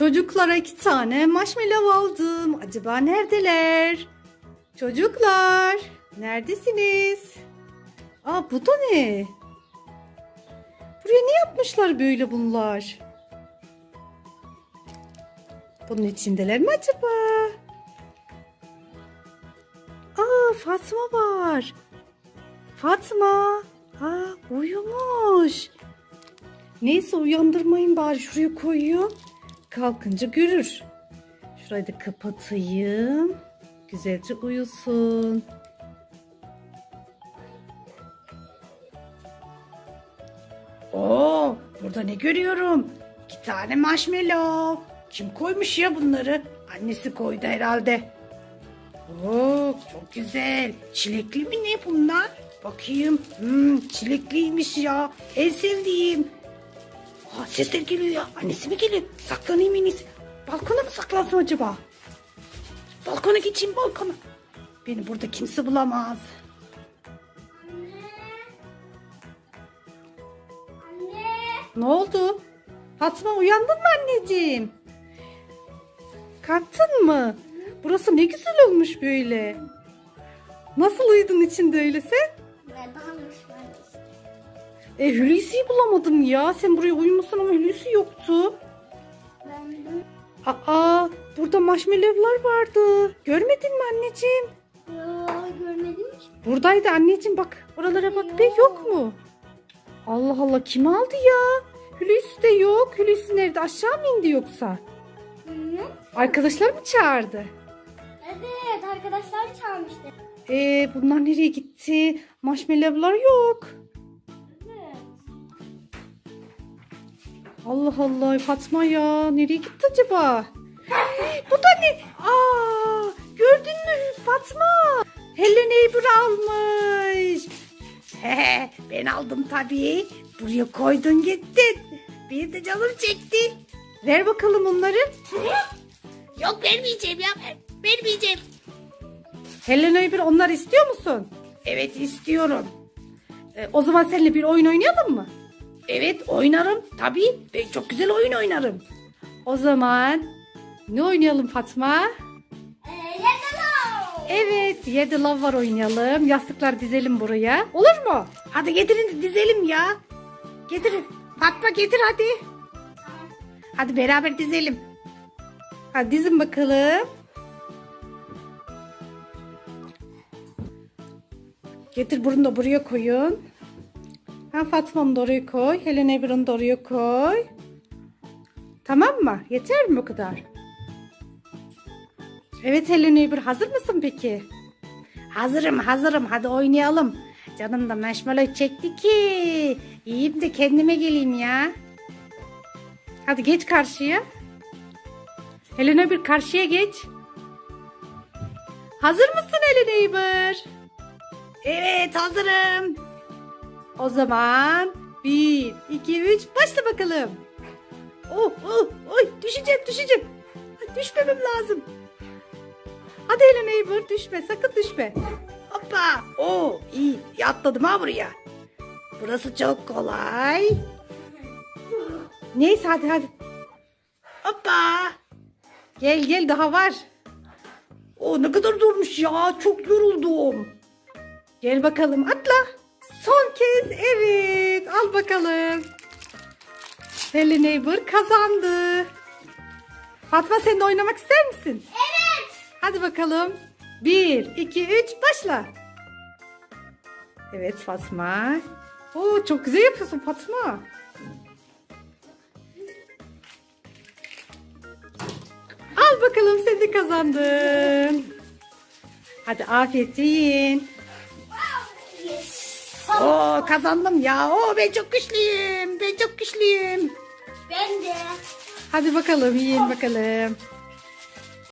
Çocuklara iki tane marshmallow aldım. Acaba neredeler? Çocuklar, neredesiniz? Aa bu da ne? Buraya ne yapmışlar böyle bunlar? Bunun içindeler mi acaba? Aa Fatma var. Fatma. Aa uyumuş. Neyse uyandırmayın bari şuraya koyuyorum. Kalkınca görür. Şurayı da kapatayım. Güzelce uyusun. Oo, burada ne görüyorum? İki tane marshmallow. Kim koymuş ya bunları? Annesi koydu herhalde. Oo, çok güzel. Çilekli mi ne bunlar? Bakayım. Hmm, çilekliymiş ya. En sevdiğim. Aa, sesler geliyor ya. Annesi mi geliyor? Saklanayım en iyisi. Balkona mı saklansın acaba? Balkona geçeyim balkona. Beni burada kimse bulamaz. Anne. Ne oldu? Fatma uyandın mı anneciğim? Kalktın mı? Burası ne güzel olmuş böyle. Nasıl uyudun içinde öyle sen? Ben. E Hulusi'yi bulamadım ya. Sen buraya uyumuşsun ama Hulusi yoktu. Ben de Aa burada marshmallowlar vardı. Görmedin mi anneciğim? ya görmedim ki. Buradaydı anneciğim bak. Oralara bak be yok mu? Allah Allah kim aldı ya? Hulusi de yok. Hulusi nerede? Aşağı mı indi yoksa? Arkadaşlar mı çağırdı? Evet arkadaşlar çalmıştı. Ee, bunlar nereye gitti? Marshmallowlar yok. Allah Allah Fatma ya. Nereye gitti acaba? Bu da ne? Aa, gördün mü Fatma? Hello Neighbor almış. He, ben aldım tabii. Buraya koydun gittin. Bir de canım çekti. Ver bakalım onları. Yok vermeyeceğim ya. Vermeyeceğim. Hello Neighbor onlar istiyor musun? Evet istiyorum. Ee, o zaman seninle bir oyun oynayalım mı? Evet oynarım. Tabii ben çok güzel oyun oynarım. O zaman ne oynayalım Fatma? Ee. Evet yedi lav var oynayalım. Yastıklar dizelim buraya. Olur mu? Hadi getirin dizelim ya. Getirin. Fatma getir hadi. Hadi beraber dizelim. Hadi dizin bakalım. Getir bunu da buraya koyun. Ha Fatma'nı da koy. Helen Eber'ını da koy. Tamam mı? Yeter mi bu kadar? Evet Helen Eber hazır mısın peki? Hazırım hazırım hadi oynayalım. Canım da marshmallow çekti ki. Yiyeyim de kendime geleyim ya. Hadi geç karşıya. Helen bir karşıya geç. Hazır mısın Helen Eber? Evet hazırım. O zaman bir, iki, üç başla bakalım. Oh, oh, oy düşeceğim düşeceğim. Düşmemem lazım. Hadi Helen Eber düşme sakın düşme. Hoppa. Oo iyi iyi atladım ha buraya. Burası çok kolay. Neyse hadi hadi. Hoppa. Gel gel daha var. O ne kadar durmuş ya. Çok yoruldum. Gel bakalım atla. Son kez evet. Al bakalım. Hello Neighbor kazandı. Fatma sen de oynamak ister misin? Evet. Hadi bakalım. Bir, iki, üç, başla. Evet Fatma. Oo, çok güzel yapıyorsun Fatma. Al bakalım sen de kazandın. Hadi afiyetle yiyin. Oo kazandım ya. Oo ben çok güçlüyüm. Ben çok güçlüyüm. Ben de. Hadi bakalım yiyin bakalım.